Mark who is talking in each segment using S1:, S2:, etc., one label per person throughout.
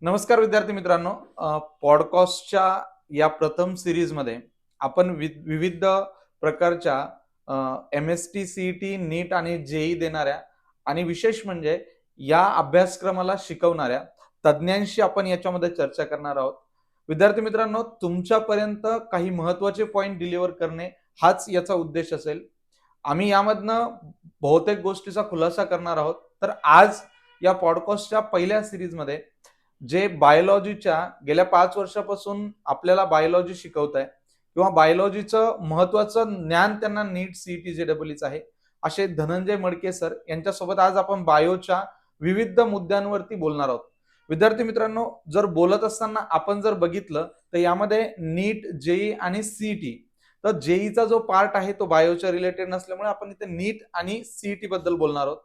S1: नमस्कार विद्यार्थी मित्रांनो. पॉडकास्टच्या या प्रथम सिरीजमध्ये आपण वि- विविध प्रकारच्या M S T C T NEET आणि जेई देणाऱ्या आणि विशेष म्हणजे या अभ्यासक्रमाला शिकवणाऱ्या तज्ज्ञांशी आपण याच्यामध्ये चर्चा करणार आहोत. विद्यार्थी मित्रांनो तुमच्यापर्यंत काही महत्त्वाचे पॉईंट डिलिव्हर करणे हाच याचा उद्देश असेल. आम्ही यामधनं बहुतेक गोष्टीचा खुलासा करणार आहोत. तर आज या पॉडकास्टच्या पहिल्या सिरीजमध्ये जे बायोलॉजीच्या गेल्या पाच वर्षापासून आपल्याला बायोलॉजी शिकवत आहे किंवा बायोलॉजीचं महत्वाचं ज्ञान त्यांना नीट सीईटी जे डबलईच आहे. असे धनंजय मडके सर यांच्यासोबत आज आपण बायोच्या विविध मुद्द्यांवरती बोलणार आहोत. विद्यार्थी मित्रांनो जर बोलत असताना आपण जर बघितलं तर यामध्ये नीट जेई आणि सीईटी तर जेईचा जो पार्ट आहे तो बायोच्या रिलेटेड नसल्यामुळे आपण इथे नीट आणि सीईटी बद्दल बोलणार आहोत.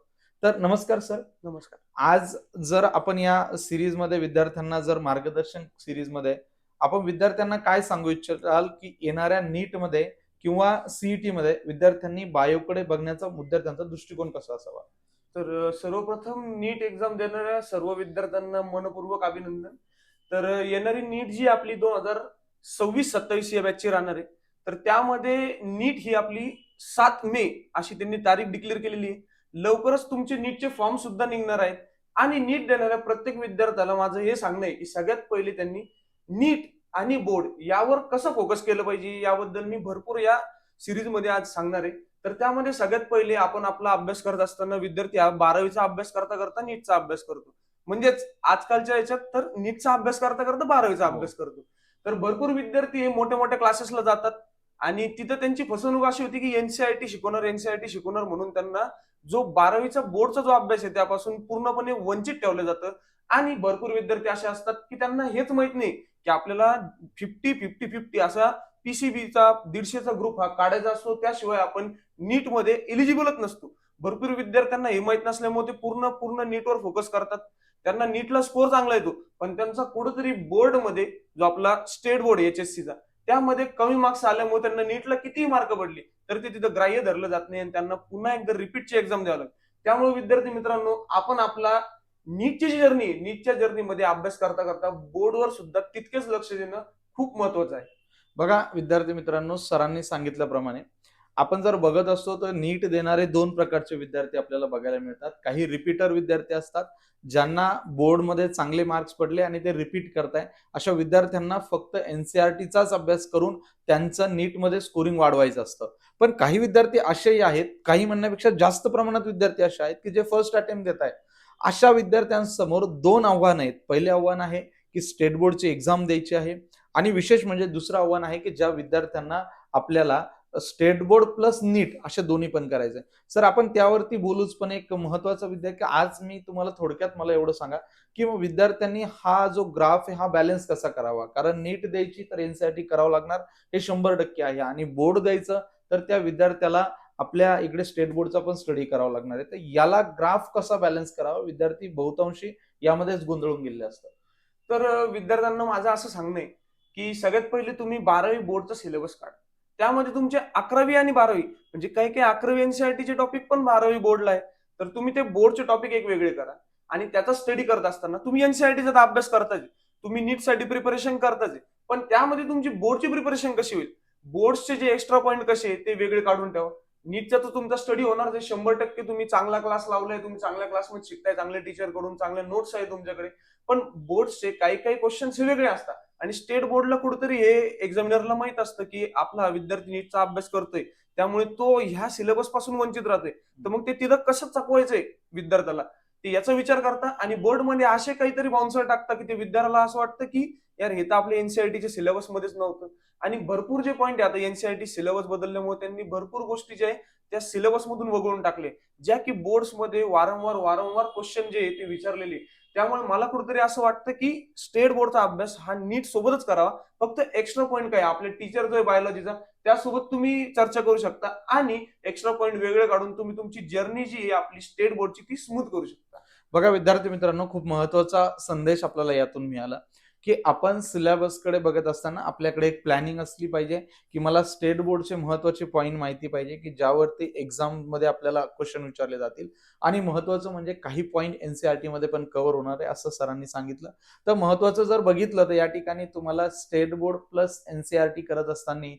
S1: तर नमस्कार सर.
S2: नमस्कार.
S1: आज जर आपण या सिरीजमध्ये विद्यार्थ्यांना जर मार्गदर्शन सिरीजमध्ये आपण विद्यार्थ्यांना काय सांगू इच्छिताल की येणाऱ्या नीटमध्ये किंवा सीईटी मध्ये विद्यार्थ्यांनी बायोकडे बघण्याचा विद्यार्थ्यांचा दृष्टिकोन कसा असावा?
S2: तर सर्वप्रथम नीट एक्झाम देणाऱ्या सर्व विद्यार्थ्यांना मनपूर्वक अभिनंदन. तर येणारी नीट जी आपली दोन हजार सव्वीस सत्तावीस या बॅचची राहणार आहे. तर त्यामध्ये नीट ही आपली सात मे अशी त्यांनी तारीख डिक्लेअर केलेली आहे. लवकरच तुमचे नीटचे फॉर्म सुद्धा निघणार आहेत. आणि नीट देणाऱ्या प्रत्येक विद्यार्थ्याला माझं हे सांगणं आहे की सगळ्यात पहिले त्यांनी नीट आणि बोर्ड यावर कसं फोकस केलं पाहिजे याबद्दल मी भरपूर या सिरीजमध्ये आज सांगणार आहे. तर त्यामध्ये सगळ्यात पहिले आपण आपला अभ्यास करत असताना विद्यार्थी बारावीचा अभ्यास करता करता नीटचा अभ्यास करतो. म्हणजेच आजकालच्या याच्यात तर नीटचा अभ्यास करता करता बारावीचा
S1: हो.
S2: अभ्यास करतो. तर भरपूर विद्यार्थी हे मोठ्या मोठ्या क्लासेसला जातात. आणि तिथं त्यांची फसवणूक अशी होती की एनसीआयटी शिकवणार एनसीआयटी शिकवणार म्हणून त्यांना जो बारावीचा बोर्डचा जो अभ्यास आहे त्यापासून पूर्णपणे वंचित ठेवलं जातं. आणि भरपूर विद्यार्थी असे असतात की त्यांना हेच माहीत नाही की आपल्याला फिफ्टी फिफ्टी फिफ्टी असा पीसीबीचा दीडशेचा ग्रुप हा काढायचा असतो. त्याशिवाय आपण नीटमध्ये एलिजिबलच नसतो. भरपूर विद्यार्थ्यांना हे माहीत नसल्यामुळे ते पूर्ण पूर्ण नीटवर फोकस करतात. त्यांना नीटला स्कोर चांगला येतो. पण त्यांचा कुठेतरी बोर्डमध्ये जो आपला स्टेट बोर्ड एचएससीचा त्यामध्ये कमी मार्क्स आल्यामुळे त्यांना नीटला कितीही मार्क पडले तर ते तिथं ग्राह्य धरलं जात नाही आणि त्यांना पुन्हा एकदा रिपीटची एक्झाम द्यावं लागते. त्यामुळे विद्यार्थी मित्रांनो आपण आपला नीटची जी जर्नी नीटच्या जर्नीमध्ये अभ्यास करता करता बोर्डवर सुद्धा तितकेच लक्ष देणं खूप महत्वाचं आहे.
S1: बघा विद्यार्थी मित्रांनो सरांनी सांगितल्याप्रमाणे आपण जर बघत असतो तर नीट देणारे दोन प्रकारचे विद्यार्थी आपल्याला बघायला मिळतात. काही रिपीटर विद्यार्थी असतात ज्यांना बोर्डमध्ये चांगले मार्क्स पडले आणि ते रिपीट करताय. अशा विद्यार्थ्यांना फक्त एनसीआरटीचाच अभ्यास करून त्यांचं नीटमध्ये स्कोरिंग वाढवायचं असतं. पण काही विद्यार्थी असेही आहेत काही म्हणण्यापेक्षा जास्त प्रमाणात विद्यार्थी असे आहेत की जे फर्स्ट अटेम्प्ट देत आहेत अशा विद्यार्थ्यांसमोर दोन आव्हानं आहेत. पहिले आव्हान आहे की स्टेट बोर्डची एक्झाम द्यायची आहे आणि विशेष म्हणजे दुसरं आव्हान आहे की ज्या विद्यार्थ्यांना आपल्याला स्टेट बोर्ड प्लस नीट असे दोन्ही पण करायचे. सर आपण त्यावरती बोलूच पण एक महत्त्वाचा विद्यार्थी आज मी तुम्हाला थोडक्यात मला एवढं सांगा की विद्यार्थ्यांनी हा जो ग्राफ आहे हा बॅलन्स कसा करावा? कारण नीट द्यायची तर एनसीआरटी करावं लागणार हे शंभर टक्के आहे. आणि बोर्ड द्यायचं तर त्या विद्यार्थ्याला आपल्या इकडे स्टेट बोर्डचा पण स्टडी करावा लागणार आहे. तर याला ग्राफ कसा बॅलन्स करावा? विद्यार्थी बहुतांशी यामध्येच गोंधळून गेले असतात.
S2: तर विद्यार्थ्यांना माझं असं सांगणं आहे की सगळ्यात पहिले तुम्ही बारावी बोर्डचा सिलेबस काढा. त्यामध्ये तुमचे अकरावी आणि बारावी म्हणजे काही काही अकरावी एनसीआरटीचे टॉपिक पण बारावी बोर्डला आहे. तर तुम्ही ते बोर्डचे टॉपिक एक वेगळे करा. आणि त्याचा स्टडी करत असताना तुम्ही एनसीआरटीचा अभ्यास करताच तुम्ही नीटसाठी प्रिपरेशन करताच पण त्यामध्ये तुमची बोर्डची प्रिपरेशन कशी होईल? बोर्डचे जे एक्स्ट्रा पॉईंट कसे ते वेगळे काढून ठेवा. नीटचा तर तुमचा स्टडी होणार शंभर टक्के तुम्ही चांगला क्लास लावलाय तुम्ही चांगल्या क्लासमध्ये शिकताय चांगल्या टीचरकडून चांगल्या नोट्स आहे तुमच्याकडे. पण बोर्डचे काही काही क्वेश्चन्स हे वेगळे असतात. आणि स्टेट बोर्डला कुठेतरी हे एक्झामिनरला माहीत असतं की आपला विद्यार्थी नीटचा अभ्यास करतोय. त्यामुळे तो ह्या सिलेबसपासून वंचित राहतोय. तर मग ते तिथं कसं चकवायचंय विद्यार्थ्याला? ते याचा विचार करता आणि बोर्डमध्ये असे काहीतरी बाउन्सर टाकता की ते विद्यार्थ्याला असं वाटतं की यार हे तर आपल्या एनसीआयटीच्या सिलेबस मध्येच नव्हतं. आणि भरपूर जे पॉईंट आहे आता एनसीआयटी सिलेबस बदलल्यामुळे त्यांनी भरपूर गोष्टी ज्या आहे त्या सिलेबस मधून वगळून टाकले. ज्या की बोर्डमध्ये वारंवार वारंवार क्वेश्चन जे आहे ते विचारलेले. त्यामुळे मला कुठेतरी असं वाटतं की स्टेट बोर्डचा अभ्यास हा नीट सोबतच करावा. फक्त एक्स्ट्रा पॉईंट काय आपले टीचर जो आहे बायोलॉजीचा त्यासोबत तुम्ही चर्चा करू शकता आणि एक्स्ट्रा पॉईंट वेगळे काढून तुम्ही तुमची जर्नी जी आहे आपली स्टेट बोर्डची ती स्मूथ करू शकता.
S1: बघा विद्यार्थी मित्रांनो खूप महत्त्वाचा संदेश आपल्याला यातून मिळाला. की आपण सिलेबसकडे बघत असताना आपल्याकडे एक प्लॅनिंग असली पाहिजे की मला स्टेट बोर्डचे महत्त्वाचे पॉईंट माहिती पाहिजे की ज्यावरती एक्झाममध्ये आपल्याला क्वेश्चन विचारले जातील. आणि महत्वाचं म्हणजे काही पॉईंट एनसीआरटी मध्ये पण कव्हर होणार आहे असं सरांनी सांगितलं. तर महत्वाचं जर बघितलं तर या ठिकाणी तुम्हाला स्टेट बोर्ड प्लस एनसीआरटी करत असताना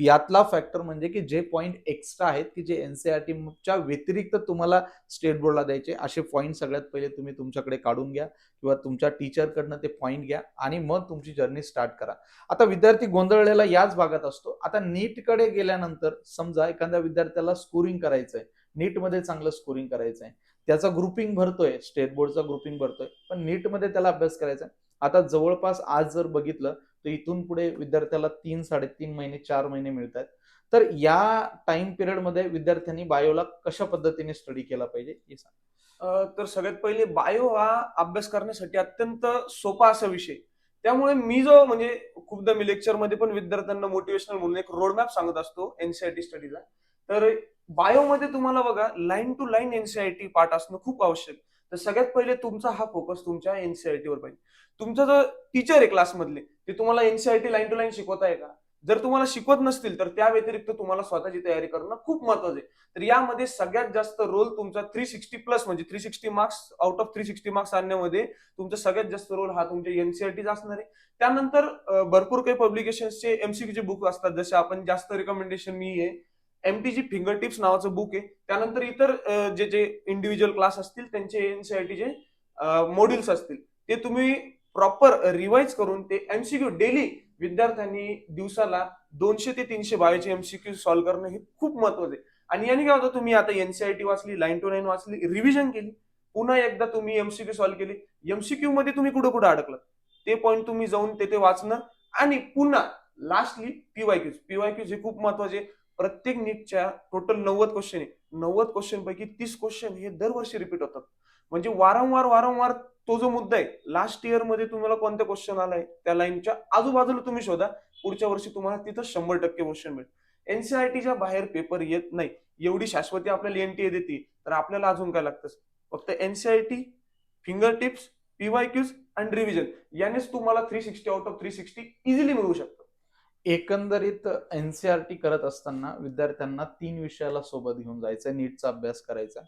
S1: यातला फॅक्टर म्हणजे की जे पॉईंट एक्स्ट्रा आहेत की जे एनसीआरटीच्या व्यतिरिक्त तुम्हाला स्टेट बोर्डला द्यायचे असे पॉईंट सगळ्यात पहिले तुम्ही तुमच्याकडे काढून घ्या. किंवा तुमच्या टीचरकडनं ते पॉईंट घ्या. आणि मग तुमची जर्नी स्टार्ट करा. आता विद्यार्थी गोंधळलेला याच भागात असतो. आता नीटकडे गेल्यानंतर समजा एखाद्या विद्यार्थ्याला स्कोरिंग करायचंय. नीटमध्ये चांगलं स्कोरिंग करायचंय. त्याचा ग्रुपिंग भरतोय स्टेट बोर्डचा ग्रुपिंग भरतोय पण नीटमध्ये त्याला अभ्यास करायचा आहे आता जवळपास आज जर बघितलं तर इथून पुढे विद्यार्थ्याला तीन साडेतीन महिने चार महिने मिळत आहेत तर या टाइम पिरियडमध्ये विद्यार्थ्यांनी बायोला कशा पद्धतीने स्टडी केला पाहिजे हे सांग.
S2: तर सगळ्यात पहिले बायो हा अभ्यास करण्यासाठी अत्यंत सोपा असा विषय. त्यामुळे मी जो म्हणजे खूपदा मी लेक्चरमध्ये पण विद्यार्थ्यांना मोटिवेशनल म्हणून एक रोडमॅप सांगत असतो एनसीआयटी स्टडीला तर बायोमध्ये तुम्हाला बघा line to line NCERT part असणं खूप आवश्यक. तर सगळ्यात पहिले तुमचा हा फोकस तुमच्या एनसीआयटीवर पाहिजे. तुमचा जो टीचर आहे क्लासमधले ते तुम्हाला एनसीआयटी लाईन टू लाईन शिकवताय का? जर तुम्हाला शिकवत नसतील तर त्या व्यतिरिक्त तुम्हाला स्वतःची तयारी करणं खूप महत्वाचं आहे. तर यामध्ये सगळ्यात जास्त रोल तुमचा थ्री सिक्स्टी प्लस म्हणजे three sixty marks out of three sixty marks आणण्यामध्ये तुमचा सगळ्यात जास्त रोल हा तुमच्या एनसीआरटीचा असणार आहे. त्यानंतर भरपूर काही पब्लिकेशन्सचे एमसीक्यूचे बुक असतात. जसे आपण जास्त रिकमेंडेशन मी आहे एमटीजी फिंगर टिप्स नावाचं बुक आहे. त्यानंतर इतर जे जे इंडिव्हिज्युअल क्लास असतील त्यांचे एनसीआरटीचे मॉड्युल्स असतील. ते तुम्ही प्रॉपर रिवाइज करून ते एमसीक्यू डेली विद्यार्थ्यांनी दिवसाला दोनशे ते तीनशे बावीचे एमसीक्यू सॉल्व्ह करणं हे खूप महत्वाचं आहे. आणि याने काय होतं तुम्ही आता एनसीआयटी वाचली लाईन टू लाईन वाचली रिव्हिजन केली पुन्हा एकदा तुम्ही एमसीक्यू सॉल्व्ह केली. एमसीक्यू मध्ये तुम्ही कुठं कुठं अडकलं ते पॉईंट तुम्ही जाऊन तेथे वाचणं आणि पुन्हा लास्टली पीवायक्यूज पीवायक्यूज हे खूप महत्त्वाचे प्रत्येक नीटच्या टोटल नव्वद क्वेश्चन आहे. नव्वद क्वेश्चन पैकी तीस क्वेश्चन हे दरवर्षी रिपीट होतात. म्हणजे वारंवार वारंवार तो जो मुद्दा आहे लास्ट इयरमध्ये तुम्हाला कोणता क्वेश्चन आलाय त्या लाईनच्या आजूबाजूला तुम्ही शोधा. पुढच्या वर्षी तुम्हाला तिथं शंभर टक्के क्वेश्चन मिळेल. एनसीआरटीच्या बाहेर पेपर येत नाही. एवढी शाश्वती आपल्याला एनटीए देते. तर आपल्याला अजून काय लागतं? फक्त NCERT finger tips PYQs and revision यानेच तुम्हाला three sixty out of three sixty easily मिळू शकतं.
S1: एकंदरीत एनसीआरटी करत असताना विद्यार्थ्यांना तीन विषयाला सोबत घेऊन जायचं नीटचा अभ्यास करायचा.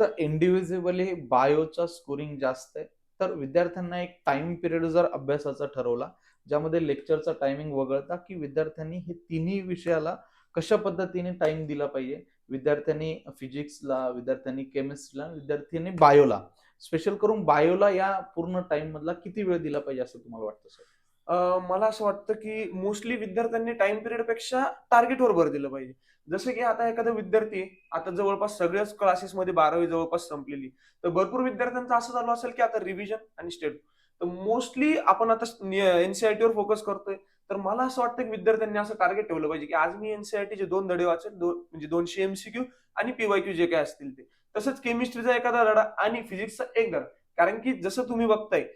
S1: तर इंडिव्हिज्युअली बायोचा स्कोरिंग जास्त आहे. तर विद्यार्थ्यांना एक टाइम पिरियड जर अभ्यासाचा ठरवला ज्यामध्ये लेक्चरचा टायमिंग वगळता की विद्यार्थ्यांनी हे तिन्ही विषयाला कशा पद्धतीने टाइम दिला पाहिजे? विद्यार्थ्यांनी फिजिक्सला विद्यार्थ्यांनी केमिस्ट्रीला विद्यार्थ्यांनी बायोला स्पेशल करून बायोला या पूर्ण टाइम मधला किती वेळ दिला पाहिजे असं तुम्हाला वाटतं सर
S2: मला असं वाटतं की मोस्टली विद्यार्थ्यांनी टाइम पिरियडपेक्षा टार्गेटवर भर दिलं पाहिजे. जसं की आता एखादा विद्यार्थी आता जवळपास सगळ्याच क्लासेसमध्ये बारावी जवळपास संपलेली. तर भरपूर विद्यार्थ्यांचं असं झालं असेल की आता रिव्हिजन आणि स्टेट तर मोस्टली आपण आता एनसीआयटीवर फोकस करतोय. तर मला असं वाटतं की विद्यार्थ्यांनी असं टार्गेट ठेवलं पाहिजे की आज मी एनसीआयटीचे दोन धडे वाचेल दोन म्हणजे दोनशे एमसीक्यू आणि पीवायक्यू जे काय असतील ते. तसंच केमिस्ट्रीचा एखादा धडा आणि फिजिक्सचा एक धडा कारण की जसं तुम्ही बघताय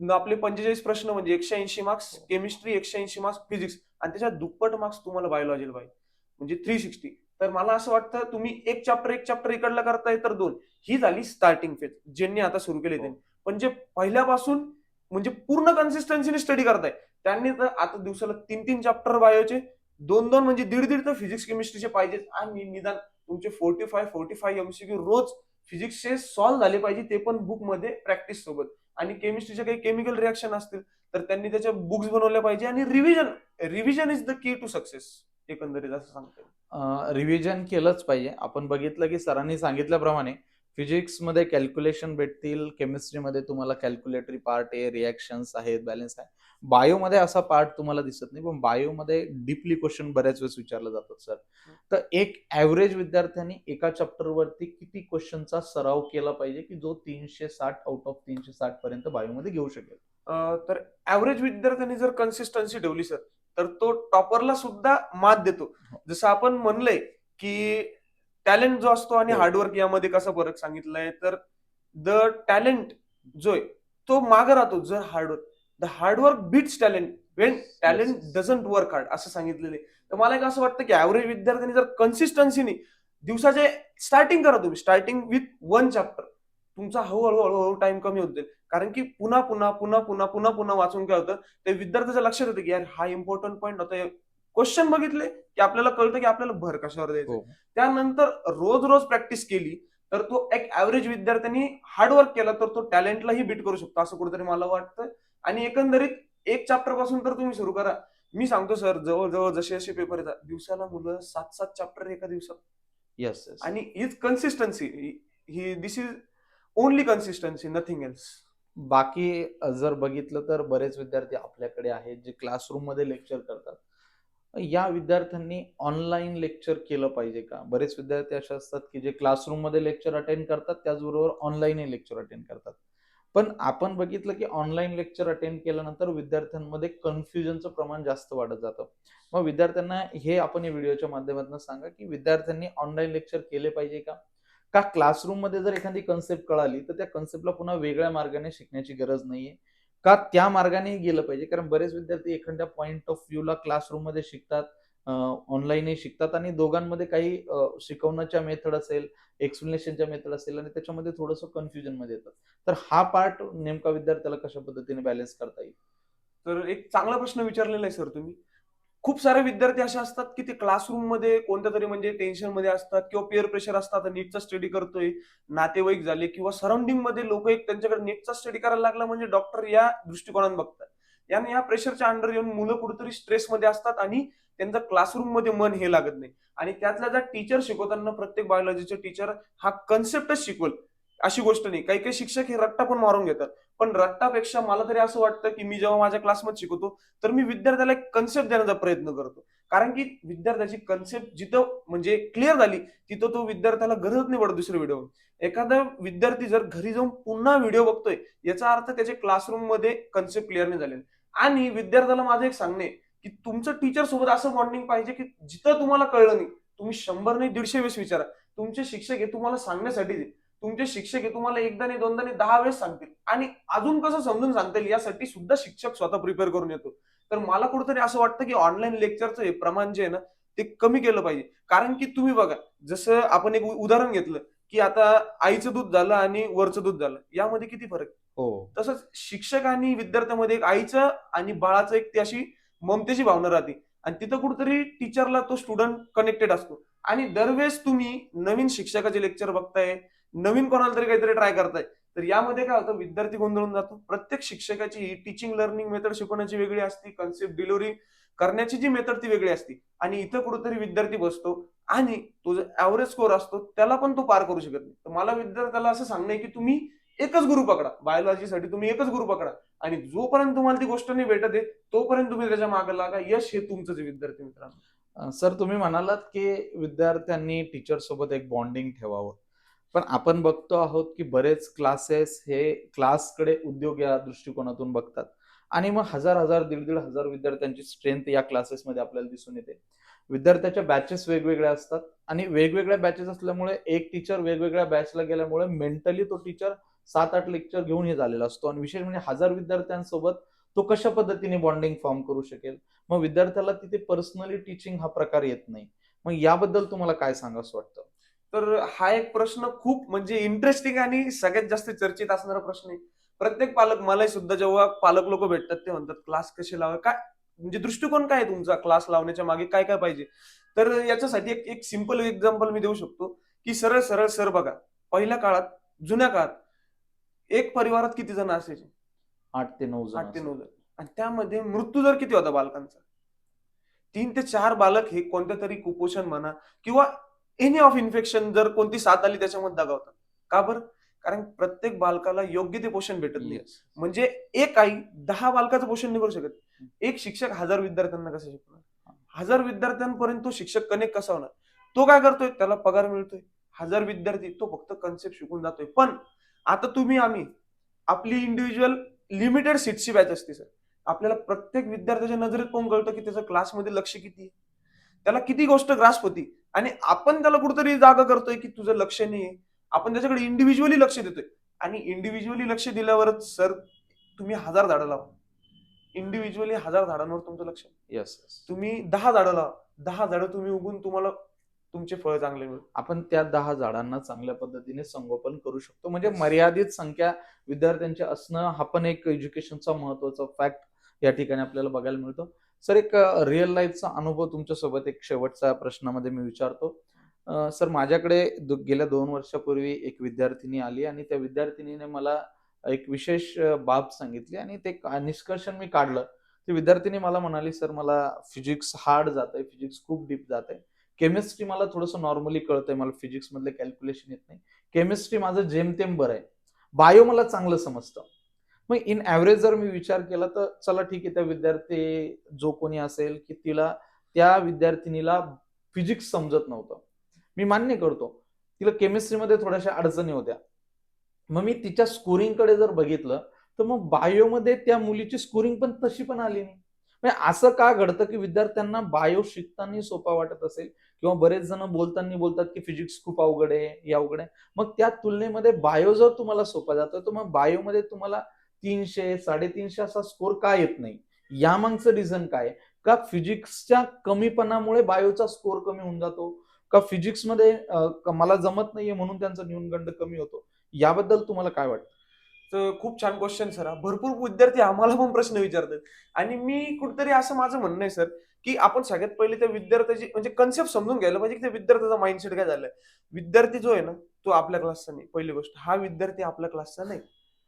S2: आपले पंचेचाळीस प्रश्न म्हणजे एकशे ऐंशी मार्क्स केमिस्ट्री एकशे ऐंशी मार्क्स फिजिक्स आणि त्याच्यात दुप्पट मार्क्स तुम्हाला बायोलॉजीला पाहिजे. म्हणजे थ्री सिक्स्टी तर मला असं वाटतं तुम्ही एक चॅप्टर एक चॅप्टर इकडला करताय तर दोन. ही झाली स्टार्टिंग फेज ज्यांनी आता सुरू केले त्यांनी. पण जे पहिल्यापासून म्हणजे पूर्ण कन्सिस्टन्सीने स्टडी करताय त्यांनी तर आता दिवसाला तीन तीन चॅप्टर बायोचे दोन दोन म्हणजे दीड दीड तर फिजिक्स केमिस्ट्रीचे पाहिजेत. आणि निदान तुमचे forty five forty five MCQ रोज फिजिक्सचे सॉल्व्ह झाले पाहिजे ते पण बुकमध्ये प्रॅक्टिस सोबत. आणि केमिस्ट्रीचे काही केमिकल रिॲक्शन असतील तर त्यांनी त्याच्या बुक्स बनवल्या पाहिजे आणि revision revision is the key to success एकंदरीत असं सांगतो
S1: रिव्हिजन केलंच पाहिजे. आपण बघितलं की सरांनी सांगितल्याप्रमाणे फिजिक्समध्ये कॅल्क्युलेशन भेटतील केमिस्ट्रीमध्ये तुम्हाला कॅल्क्युलेटरी पार्ट आहे रिॲक्शन्स आहेत बॅलन्स आहे. बायोमध्ये असा पार्ट तुम्हाला दिसत नाही पण बायोमध्ये डीपली क्वेश्चन बऱ्याच वेळेस विचारले जातात सर. तर एक ऍव्हरेज विद्यार्थ्यांनी एका चॅप्टरवरती किती क्वेश्चनचा सराव केला पाहिजे की जो तीनशे साठ आउट ऑफ तीनशे साठ पर्यंत बायोमध्ये घेऊ शकेल?
S2: तर ऍव्हरेज विद्यार्थ्यांनी जर कन्सिस्टन्सी ठेवली सर तर तो टॉपरला सुद्धा मात देतो. जसं आपण म्हणलंय की टॅलेंट जो असतो आणि
S1: हो.
S2: हार्डवर्क यामध्ये कसा फरक सांगितलाय तर द टॅलेंट जो आहे तो मागे राहतो जर hard work. The hard work beats talent when talent. Doesn't work hard असं सांगितलेलं आहे. तर मला एक असं वाटतं की ऍव्हरेज विद्यार्थ्यांनी जर कन्सिस्टन्सीने दिवसाचे स्टार्टिंग करा तुम्ही स्टार्टिंग विथ वन चॅप्टर तुमचा हळूहळू हळूहळू टाइम कमी होत जाईल. कारण की पुन्हा पुन्हा पुन्हा पुन्हा पुन्हा पुन्हा वाचून काय होतं? ते विद्यार्थ्याच्या लक्षात येतं की यार हा इम्पॉर्टंट पॉईंट होता क्वेश्चन बघितले की आपल्याला कळतं की आपल्याला भर कशावर द्यायचं
S1: हो.
S2: त्यानंतर रोज रोज प्रॅक्टिस केली तर तो एक ऍव्हरेज विद्यार्थ्यांनी हार्डवर्क केला तर तो टॅलेंटलाही बीट करू शकतो असं कुठेतरी मला वाटतं. आणि एकंदरीत एक चॅप्टरपासून तर तुम्ही सुरू करा. मी सांगतो सर जवळजवळ जसे जसे पेपर येतात दिवसाला मुलं सात सात चॅप्टर एका दिवसात.
S1: येस
S2: आणि हीच consistency he this is only consistency nothing else
S1: बाकी जर बघितलं तर बरेच विद्यार्थी आपल्याकडे आहेत जे क्लासरूममध्ये लेक्चर करतात. या विद्यार्थ्यांनी ऑनलाईन लेक्चर केलं पाहिजे का? बरेच विद्यार्थी असे असतात की जे क्लासरूममध्ये लेक्चर अटेंड करतात त्याचबरोबर ऑनलाईनही लेक्चर अटेंड करतात. पण आपण बघितलं की ऑनलाईन लेक्चर अटेंड केल्यानंतर विद्यार्थ्यांमध्ये कन्फ्युजनचं प्रमाण जास्त वाढत जातं. मग विद्यार्थ्यांना हे आपण या व्हिडिओच्या माध्यमातून सांगा की विद्यार्थ्यांनी ऑनलाईन लेक्चर केले पाहिजे का? का क्लासरूममध्ये जर एखादी कन्सेप्ट कळाली तर त्या कन्सेप्टला पुन्हा वेगळ्या मार्गाने शिकण्याची गरज नाहीये. का त्या मार्गाने गेलं पाहिजे? कारण बरेच विद्यार्थी एखाद्या पॉईंट ऑफ व्ह्यूला क्लासरूममध्ये शिकतात. ऑनलाईनही शिकतात आणि दोघांमध्ये काही शिकवण्याच्या मेथड असेल एक्सप्लेनेशनच्या मेथड असेल आणि त्याच्यामध्ये थोडंसं कन्फ्युजनमध्ये येतात तर हा पार्ट नेमका विद्यार्थ्याला कशा पद्धतीने बॅलन्स करता येईल?
S2: तर एक चांगला प्रश्न विचारलेला आहे सर तुम्ही. खूप सारे विद्यार्थी असे असतात की ते क्लासरूममध्ये कोणत्या तरी म्हणजे टेन्शनमध्ये असतात किंवा पेअर प्रेशर असतात नीटचा स्टडी करतोय नातेवाईक झाले किंवा सराउंडिंगमध्ये लोक एक त्यांच्याकडे नीटचा स्टडी करायला लागला म्हणजे डॉक्टर या दृष्टिकोनात बघतात. याने या प्रेशरच्या अंडर येऊन मुलं कुठेतरी स्ट्रेस मध्ये असतात आणि त्यांचं क्लासरूममध्ये मन हे लागत नाही. आणि त्यातल्या ज्या टीचर शिकवताना प्रत्येक बायोलॉजीचे टीचर हा कन्सेप्टच शिकवल. अशी गोष्ट नाही. काही काही शिक्षक हे रट्टा पण मारून घेतात. पण रट्टापेक्षा मला तरी असं वाटतं की मी जेव्हा माझ्या क्लासमध्ये शिकवतो तर मी विद्यार्थ्याला एक कन्सेप्ट देण्याचा प्रयत्न करतो. कारण की विद्यार्थ्याची कन्सेप्ट जिथं म्हणजे क्लिअर झाली तिथं तो विद्यार्थ्याला गरज नाही पडत दुसऱ्या व्हिडिओ एखादा विद्यार्थी जर घरी जाऊन पुन्हा व्हिडिओ बघतोय याचा अर्थ त्याच्या क्लासरूममध्ये कन्सेप्ट क्लिअर नाही झाले आणि विद्यार्थ्याला माझं एक सांगणे की तुमचं टीचर सोबत असं बॉन्डिंग पाहिजे की जिथं तुम्हाला कळलं नाही तुम्ही शंभर नाही दीडशे वेळेस विचारा. तुमचे शिक्षक हे तुम्हाला सांगण्यासाठी तुमचे शिक्षक हे तुम्हाला एकदा नाही दोनदा नाही दहा वेळेस सांगतील. आणि अजून कसं समजून सांगतील यासाठी सुद्धा शिक्षक स्वतः प्रिपेअर करून येतो. तर मला कुठेतरी असं वाटतं की ऑनलाईन लेक्चरचं हे प्रमाण जे आहे ना ते कमी केलं पाहिजे. कारण की तुम्ही बघा जसं आपण एक उदाहरण घेतलं की आता आईचं दूध झालं आणि वरचं दूध झालं यामध्ये किती फरक?
S1: हो.
S2: तसंच शिक्षक आणि विद्यार्थ्यामध्ये एक आईचं आणि बाळाचं एक ती अशी ममतेची भावना राहते. आणि तिथं कुठेतरी टीचरला तो स्टुडंट कनेक्टेड असतो. आणि दरवेळेस तुम्ही नवीन शिक्षकाचे लेक्चर बघताय नवीन कोणाला तरी काहीतरी ट्राय करताय तर यामध्ये काय होतं विद्यार्थी गोंधळून जातो. प्रत्येक शिक्षकाची टीचिंग लर्निंग मेथड शिकवण्याची वेगळी असती कन्सेप्ट डिलिव्हरी करण्याची जी मेथड ती वेगळी असते. आणि इथं कुठेतरी विद्यार्थी बसतो आणि तो जो ऍव्हरेज स्कोर असतो त्याला पण तो पार करू शकत नाही. तर मला विद्यार्थ्याला असं सांगणं की तुम्ही एकच गुरु पकडा. बायोलॉजीसाठी तुम्ही एकच गुरु पकडा. आणि जोपर्यंत तुम्हाला ती गोष्ट नाही भेटत आहे तोपर्यंत तुम्ही त्याच्यामागे लागा. यश हे तुमचंच विद्यार्थी मित्रांनो.
S1: सर तुम्ही म्हणालात की विद्यार्थ्यांनी टीचर सोबत एक बॉन्डिंग ठेवावं. पण आपण बघतो आहोत की बरेच क्लासेस हे क्लासकडे उद्योग या दृष्टिकोनातून बघतात. आणि मग हजार हजार दीड दीड हजार विद्यार्थ्यांची स्ट्रेंथ या क्लासेसमध्ये आपल्याला दिसून येते. विद्यार्थ्याच्या बॅचेस वेगवेगळ्या असतात आणि वेगवेगळ्या बॅचेस असल्यामुळे एक टीचर वेगवेगळ्या बॅचला गेल्यामुळे मेंटली तो टीचर सात आठ लेक्चर घेऊन हे झालेला असतो. आणि विशेष म्हणजे हजार विद्यार्थ्यांसोबत तो कशा पद्धतीने बॉन्डिंग फॉर्म करू शकेल? मग विद्यार्थ्याला तिथे पर्सनली टीचिंग हा प्रकार येत नाही. मग याबद्दल तुम्हाला काय सांगावं वाटतं?
S2: तर हा एक प्रश्न खूप म्हणजे इंटरेस्टिंग आणि सगळ्यात जास्त चर्चेत असणारा प्रश्न आहे. प्रत्येक पालक मलाही सुद्धा जेव्हा पालक लोक भेटतात ते म्हणतात क्लास कसे लावा काय म्हणजे दृष्टिकोन काय तुमचा? क्लास लावण्याच्या मागे काय काय पाहिजे? तर याच्यासाठी एक एक सिंपल एक्झाम्पल मी देऊ शकतो की सरळ सरळ सर बघा पहिल्या काळात जुन्या काळात एक परिवारात किती जण असायचे?
S1: आठ ते नऊ जण
S2: आठ ते. नऊ जण. आणि त्यामध्ये मृत्यू दर किती होता बालकांचा? तीन ते चार बालक हे कोणत्या तरी कुपोषण म्हणा किंवा एनी ऑफ इन्फेक्शन जर कोणती साथ आली त्याच्यामध्ये दगावतात. का बरं? कारण प्रत्येक बालकाला योग्य ते पोषण भेटत नाही. म्हणजे एक आई दहा बालकाचं पोषण नाही करू शकत. एक शिक्षक हजार विद्यार्थ्यांना कसं शिकवणार? हजार विद्यार्थ्यांपर्यंत तो शिक्षक कनेक्ट कसा होणार? तो काय करतोय? त्याला पगार मिळतोय. हजार विद्यार्थी तो फक्त कन्सेप्ट शिकून जातोय. पण आता तुम्ही आम्ही आपली इंडिव्हिज्युअल लिमिटेड सीटची बॅच असते सर आपल्याला प्रत्येक विद्यार्थ्याच्या नजरेत कोण कळतं की त्याचं क्लासमध्ये लक्ष किती आहे. त्याला किती गोष्ट ग्रास होती. आणि आपण त्याला कुठेतरी जागा करतोय की तुझं लक्ष नाही आपण त्याच्याकडे इंडिव्हिज्युअली लक्ष देतोय. आणि इंडिव्हिज्युअली लक्ष दिल्यावरच सर तुम्ही हजार झाडं लावा. इंडिव्हिज्युअली हजार झाडांवर तुमचं लक्ष.
S1: येस
S2: तुम्ही दहा झाडं लावा. दहा झाडं तुम्ही उगून तुम्हाला तुमचे फळ चांगले मिळतील.
S1: आपण त्या दहा झाडांना चांगल्या पद्धतीने संगोपन करू शकतो. म्हणजे. मर्यादित संख्या विद्यार्थ्यांची असणं हा पण एक एज्युकेशनचा महत्त्वाचा फॅक्ट या ठिकाणी आपल्याला बघायला मिळतो. सर एक रिअल लाईफचा अनुभव तुमच्यासोबत एक शेवटचा प्रश्नामध्ये मी विचारतो. सर माझ्याकडे गेल्या दोन वर्षापूर्वी एक विद्यार्थिनी आली आणि त्या विद्यार्थिनीने मला एक विशेष बाब सांगितली आणि ते का- निष्कर्षण मी काढलं. ती विद्यार्थिनी मला म्हणाली सर मला फिजिक्स हार्ड जात आहे फिजिक्स खूप डीप जात आहे केमिस्ट्री मला थोडंसं नॉर्मली कळतंय मला फिजिक्स मधले कॅल्क्युलेशन येत नाही. केमिस्ट्री माझं जेमतेम बरं आहे. बायो मला चांगलं समजतं. मग इन ॲव्हरेज जर मी विचार केला तर चला ठीक आहे त्या विद्यार्थी जो कोणी असेल की तिला त्या विद्यार्थिनीला फिजिक्स समजत नव्हतं. मी मान्य करतो तिला केमिस्ट्रीमध्ये थोड्याशा अडचणी होत्या. मग मी तिच्या स्कोरिंगकडे जर बघितलं तर मग बायोमध्ये त्या मुलीची स्कोरिंग पण तशी पण आली नाही. म्हणजे असं का घडतं की विद्यार्थ्यांना बायो शिकताना सोपा वाटत असेल किंवा बरेच जण बोलताना बोलतात की फिजिक्स खूप अवघड आहे या अवघड आहे. मग त्या तुलनेमध्ये बायो जर तुम्हाला सोपा जातोय तर मग बायोमध्ये तुम्हाला तीनशे साडेतीनशे असा स्कोर का येत नाही? यामागचं रिझन काय? का फिजिक्सच्या कमीपणामुळे बायोचा स्कोर कमी होऊन जातो? का फिजिक्समध्ये मला जमत नाहीये म्हणून त्यांचा न्यूनगंड कमी होतो? याबद्दल तुम्हाला काय वाटतं?
S2: तर खूप छान क्वेश्चन सर भरपूर विद्यार्थी आम्हाला पण प्रश्न विचारतात. आणि मी कुठेतरी असं माझं म्हणणं आहे सर की आपण सगळ्यात पहिले त्या विद्यार्थ्याची म्हणजे कन्सेप्ट समजून घ्यायला पाहिजे की त्या विद्यार्थ्याचा माइंडसेट काय झालाय. विद्यार्थी जो आहे ना तो आपल्या क्लासचा नाही. पहिली गोष्ट हा विद्यार्थी आपल्या क्लासचा नाही.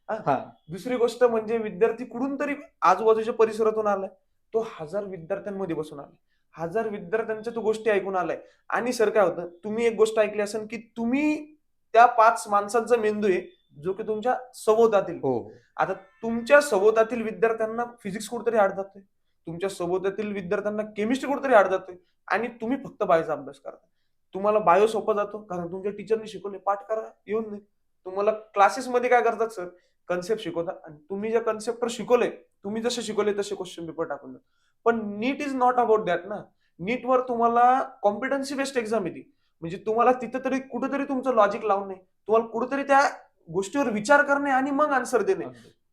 S1: हा.
S2: दुसरी गोष्ट म्हणजे विद्यार्थी कुठून तरी आजूबाजूच्या परिसरातून आलाय. तो हजार विद्यार्थ्यांमध्ये बसून आलाय. हजार विद्यार्थ्यांच्या तो गोष्टी ऐकून आलाय. आणि सर काय होतं? तुम्ही एक गोष्ट ऐकली असेल की तुम्ही त्या पाच माणसांचा मेंदू आहे जो की तुमच्या सभोवतातील.
S1: हो.
S2: आता तुमच्या सभोवतातील विद्यार्थ्यांना फिजिक्स कुठेतरी आड जातोय. तुमच्या सभोवतातील विद्यार्थ्यांना केमिस्ट्री कुठेतरी आड जातोय. आणि तुम्ही फक्त बायोचा अभ्यास करता तुम्हाला बायो सोपा जातो कारण तुमच्या टीचरने शिकवले पाठ करा येऊन नाही तुम्हाला क्लासेसमध्ये काय करतात सर कन्सेप्ट शिकवतात आणि तुम्ही ज्या कन्सेप्टवर शिकवले तुम्ही जसे शिकवले तसे क्वेश्चन पेपर टाकून द्या. पण NEET is not about that ना. नीटवर तुम्हाला कॉम्पिटन्सी बेस्ड एक्झाम येते. म्हणजे तुम्हाला तिथं तरी कुठेतरी तुमचं लॉजिक लावून नाही तुम्हाला कुठेतरी त्या गोष्टीवर विचार करणे आणि मग आन्सर देणे.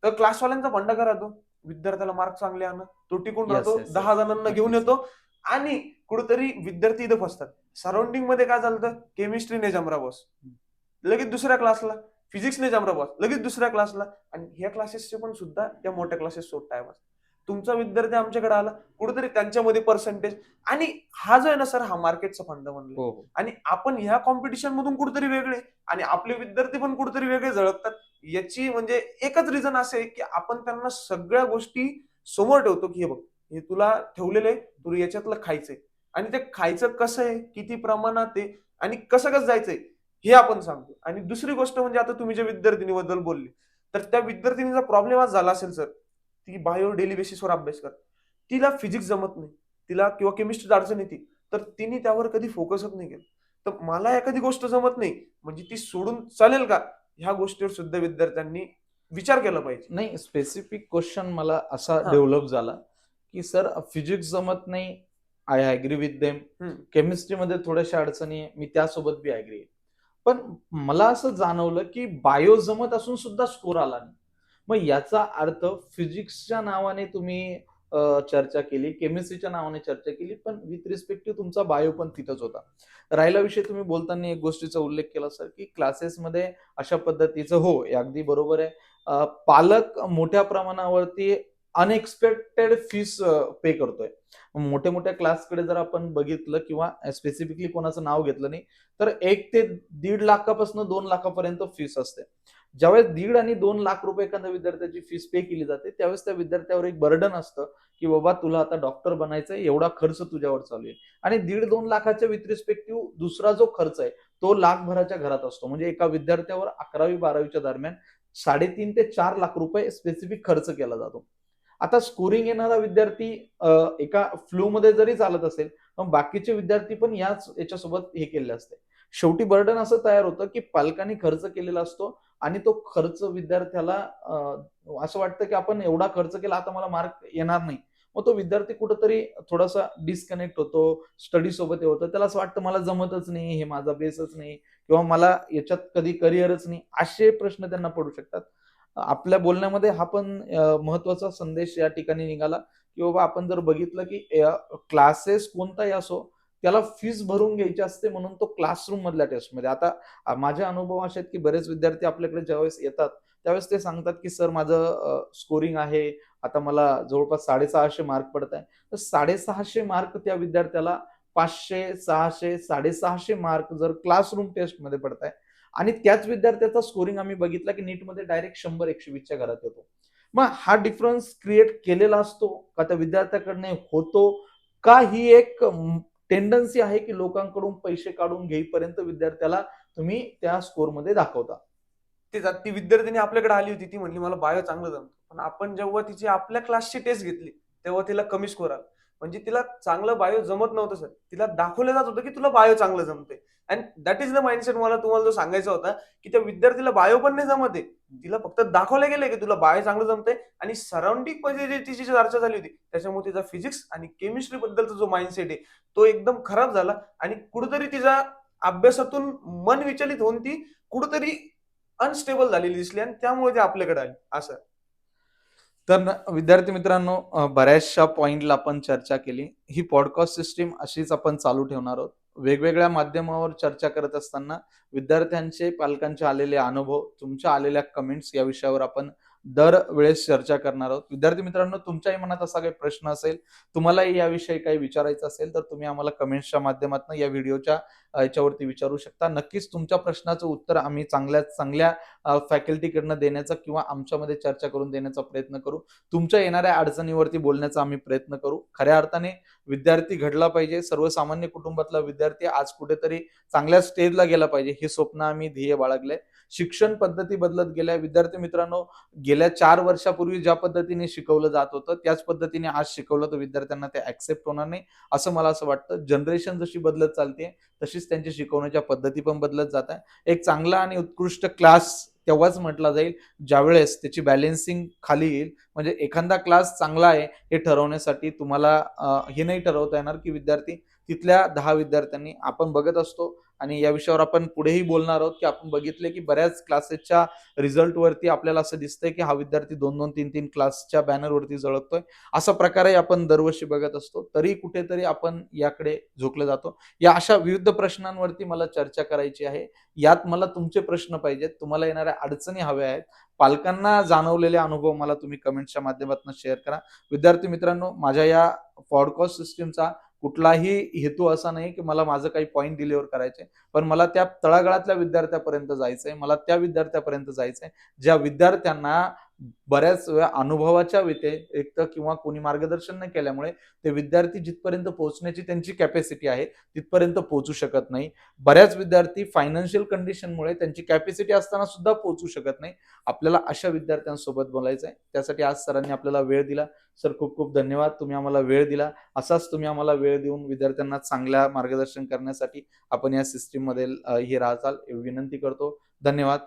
S2: तर क्लासवाल्यांचा फंडा करा तो. विद्यार्थ्याला मार्क चांगले आणा. तो टिकून राहतो. दहा जणांना घेऊन. येतो. आणि कुठेतरी विद्यार्थी इथं फसतात. सराउंडिंगमध्ये काय चालतं केमिस्ट्रीने जमरा बॉस लगेच दुसऱ्या क्लासला फिजिक्सने जमरा बॉस लगेच दुसऱ्या क्लासला आणि ह्या क्लासेसचे पण सुद्धा त्या मोठ्या क्लासेस सोडताय बस तुमचा विद्यार्थी आमच्याकडे आला कुठेतरी त्यांच्यामध्ये पर्सेंटेज आणि हा जो आहे ना सर हा मार्केटचा फंड म्हणलं
S1: हो
S2: आणि आपण ह्या कॉम्पिटिशन मधून कुठेतरी वेगळे. आणि आपले विद्यार्थी पण कुठेतरी वेगळे झळकतात. याची म्हणजे एकच रिझन असे की आपण त्यांना सगळ्या गोष्टी समोर ठेवतो की हे बघ हे तुला ठेवलेलं आहे तुला याच्यातलं खायचंय. आणि ते खायचं कसं आहे किती प्रमाणात आहे आणि कसं कसं जायचंय हे आपण सांगतो. आणि दुसरी गोष्ट म्हणजे आता तुम्ही ज्या विद्यार्थिनीबद्दल बोलले तर त्या विद्यार्थिनीचा प्रॉब्लेम आज झाला असेल सर ती बायो डेली बेसिसवर अभ्यास कर तिला फिजिक्स जमत नाही. तिला किंवा केमिस्ट्री अडचण येते. तर तिने त्यावर कधी फोकसच नाही केलं. तर मला एखादी गोष्ट जमत नाही म्हणजे ती सोडून चालेल का? ह्या गोष्टीवर सुद्धा विद्यार्थ्यांनी विचार केला पाहिजे.
S1: नाही स्पेसिफिक क्वेश्चन मला असा. डेव्हलप झाला की सर फिजिक्स जमत नाही. I agree with them. केमिस्ट्रीमध्ये थोड्याशा अडचणी आहे. मी त्यासोबत बी अग्री आहे. पण मला असं जाणवलं की बायो जमत असून सुद्धा स्कोर आला नाही. मग याचा अर्थ फिजिक्सच्या नावाने तुम्ही चर्चा केली केमिस्ट्रीच्या नावाने चर्चा केली पण विथ रिस्पेक्टिव्ह तुमचा बायो पण तिथंच होता. राहिला विषय तुम्ही बोलताना एक गोष्टीचा उल्लेख केला सर की क्लासेसमध्ये अशा पद्धतीचं हो अगदी बरोबर आहे. पालक मोठ्या प्रमाणावरती अनएक्सपेक्टेड फीस पे करतोय. मोठ्या मोठ्या क्लासकडे जर आपण बघितलं किंवा स्पेसिफिकली कोणाचं नाव घेतलं नाही तर एक ते दीड लाखापासून दोन लाखापर्यंत फीस असते. ज्यावेळेस दीड आणि दोन लाख रुपये एखाद्या विद्यार्थ्याची फीस पे केली जाते त्यावेळेस त्या विद्यार्थ्यावर एक बर्डन असतं की बाबा तुला आता डॉक्टर बनायचंय एवढा खर्च तुझ्यावर चालू आहे. आणि दीड दोन लाखाच्या विथ रिस्पेक्टिव्ह दुसरा जो खर्च आहे तो लाखभराच्या घरात असतो. म्हणजे एका विद्यार्थ्यावर अकरावी बारावीच्या दरम्यान साडेतीन ते चार लाख रुपये स्पेसिफिक खर्च केला जातो. आता स्कोरिंग येणारा विद्यार्थी एका फ्लो मध्ये जरी चालत असेल मग बाकीचे विद्यार्थी पण याच याच्यासोबत हे केले असते. शेवटी बर्डन असं तयार होतं की पालकांनी खर्च केलेला असतो आणि तो खर्च विद्यार्थ्याला असं वाटतं की आपण एवढा खर्च केला आता मला मार्क येणार नाही. मग तो विद्यार्थी कुठंतरी थोडासा डिस्कनेक्ट होतो स्टडी सोबत हे होतं. त्याला असं वाटतं मला जमतच नाही हे माझा बेसच नाही किंवा मला याच्यात कधी करिअरच नाही असे प्रश्न त्यांना पडू शकतात. आपल्या बोलण्यामध्ये हा पण महत्त्वाचा संदेश या ठिकाणी निघाला की बाबा आपण जर बघितलं की क्लासेस कोणताही असो त्याला फीज भरून घ्यायची असते म्हणून तो क्लासरूम मधल्या टेस्टमध्ये आता माझ्या अनुभव असे आहेत की बरेच विद्यार्थी आपल्याकडे ज्यावेळेस येतात त्यावेळेस ते सांगतात की सर माझं स्कोरिंग आहे आता मला जवळपास साडेसहाशे मार्क पडत आहे. तर साडेसहाशे मार्क त्या विद्यार्थ्याला पाचशे सहाशे साडेसहाशे मार्क जर क्लासरूम टेस्टमध्ये पडत आहे आणि त्याच विद्यार्थ्याचा स्कोरिंग आम्ही बघितला की नीटमध्ये डायरेक्ट शंभर एकशे वीसच्या घरात येतो. मग हा डिफरन्स क्रिएट केलेला असतो का त्या विद्यार्थ्याकडनं होतो का ही एक टेंडन्सी आहे की लोकांकडून पैसे काढून घेईपर्यंत विद्यार्थ्याला तुम्ही त्या स्कोरमध्ये दाखवता?
S2: ते ती विद्यार्थिनी आपल्याकडे आली होती ती म्हणली मला बायो चांगलं जमतं. पण आपण जेव्हा तिची आपल्या क्लासची टेस्ट घेतली तेव्हा तिला कमी स्कोर आला. म्हणजे तिला चांगलं बायो जमत नव्हतं सर. तिला दाखवलं जात होतं की तुला बायो चांगलं जमते and that is the mindset मला तुम्हाला जो सांगायचा होता की त्या विद्यार्थीला बायो पण नाही जमते तिला फक्त दाखवलं गेलं की तुला बायो चांगलं जमते आणि सराउंडिंगमध्ये तिची चर्चा झाली होती त्याच्यामुळे तिचा फिजिक्स आणि केमिस्ट्री बद्दलचा जो माइंडसेट आहे तो एकदम खराब झाला आणि कुठेतरी तिचा अभ्यासातून मन विचलित होऊन ती कुठेतरी अनस्टेबल झालेली दिसली आणि त्यामुळे ती आपल्याकडे आली. असं
S1: तर विद्यार्थी मित्रांनो बऱ्याचशा पॉईंटला आपण चर्चा केली. ही पॉडकास्ट सिस्टीम अशीच आपण चालू ठेवणार आहोत. वेगवेगळ्या माध्यमावर चर्चा करत असताना विद्यार्थ्यांचे पालकांचे आलेले अनुभव तुमच्या आलेल्या कमेंट्स या विषयावर आपण दर वेळेस चर्चा करणार आहोत. विद्यार्थी मित्रांनो तुमच्याही मनात असा काही प्रश्न असेल तुम्हालाही याविषयी काही विचारायचं असेल तर तुम्ही आम्हाला कमेंट्सच्या माध्यमातून या व्हिडिओच्या याच्यावरती विचारू शकता. नक्कीच तुमच्या प्रश्नाचं उत्तर आम्ही चांगल्या चांगल्या फॅकल्टीकडनं देण्याचा किंवा आमच्यामध्ये चर्चा करून देण्याचा प्रयत्न करू. तुमच्या येणाऱ्या अडचणीवरती बोलण्याचा आम्ही प्रयत्न करू. खऱ्या अर्थाने विद्यार्थी घडला पाहिजे. सर्वसामान्य कुटुंबातला विद्यार्थी आज कुठेतरी चांगल्या स्टेजला गेला पाहिजे हे स्वप्न आम्ही ध्येय बाळगले शिक्षण पद्धती बदलत गेल्या. विद्यार्थी मित्रांनो गेल्या चार वर्षापूर्वी ज्या पद्धतीने शिकवलं जात होतं त्याच पद्धतीने आज शिकवलं तर विद्यार्थ्यांना ते ऍक्सेप्ट होणार नाही. असं मला असं वाटतं. जनरेशन जशी बदलत चालते तशीच त्यांची शिकवण्याच्या पद्धती पण बदलत जात आहे. एक चांगला आणि उत्कृष्ट क्लास तेव्हाच म्हटला जाईल ज्यावेळेस त्याची बॅलेन्सिंग खाली येईल. म्हणजे एखादा क्लास चांगला आहे हे ठरवण्यासाठी तुम्हाला हे नाही ठरवता येणार की विद्यार्थी तिथल्या दहा विद्यार्थ्यांनी आपण बघत असतो. आणि या विषयावर आपण पुढेही बोलणार आहोत की आपण बघितले की बऱ्याच क्लासेसच्या रिझल्टवरती आपल्याला असं दिसतंय की हा विद्यार्थी दोन दोन तीन तीन क्लासच्या बॅनरवरती जळतोय. असा प्रकारही आपण दरवर्षी बघत असतो. तरी कुठेतरी आपण याकडे झोकलं जातो. या अशा विविध प्रश्नांवरती मला चर्चा करायची आहे. यात मला तुमचे प्रश्न पाहिजेत. तुम्हाला येणाऱ्या अडचणी हव्या आहेत. पालकांना जाणवलेले अनुभव मला तुम्ही कमेंटच्या माध्यमातून शेअर करा. विद्यार्थी मित्रांनो माझ्या या पॉडकास्ट सिस्टीमचा कुठलाही हेतू असा नाही की मला माझं काही पॉईंट डिलिव्हर करायचे पण मला त्या तळागाळातल्या विद्यार्थ्यापर्यंत जायचंय मला त्या विद्यार्थ्यापर्यंत जायचंय. ज्या विद्यार्थ्यांना बऱ्याच वेळा अनुभवाच्या व्यतिरिक्त किंवा कोणी मार्गदर्शन न केल्यामुळे ते विद्यार्थी जिथपर्यंत पोहोचण्याची त्यांची कॅपॅसिटी आहे तिथपर्यंत पोहोचू शकत नाही. बऱ्याच विद्यार्थी फायनान्शियल कंडिशनमुळे त्यांची कॅपॅसिटी असताना सुद्धा पोहोचू शकत नाही. आपल्याला अशा विद्यार्थ्यांसोबत बोलायचं आहे त्यासाठी आज सरांनी आपल्याला वेळ दिला. सर खूप खूप धन्यवाद. तुम्ही आम्हाला वेळ दिला. असाच तुम्ही आम्हाला वेळ देऊन विद्यार्थ्यांना चांगल्या मार्गदर्शन करण्यासाठी आपण या सिस्टीममध्ये हे राहताल. विनंती करतो. धन्यवाद.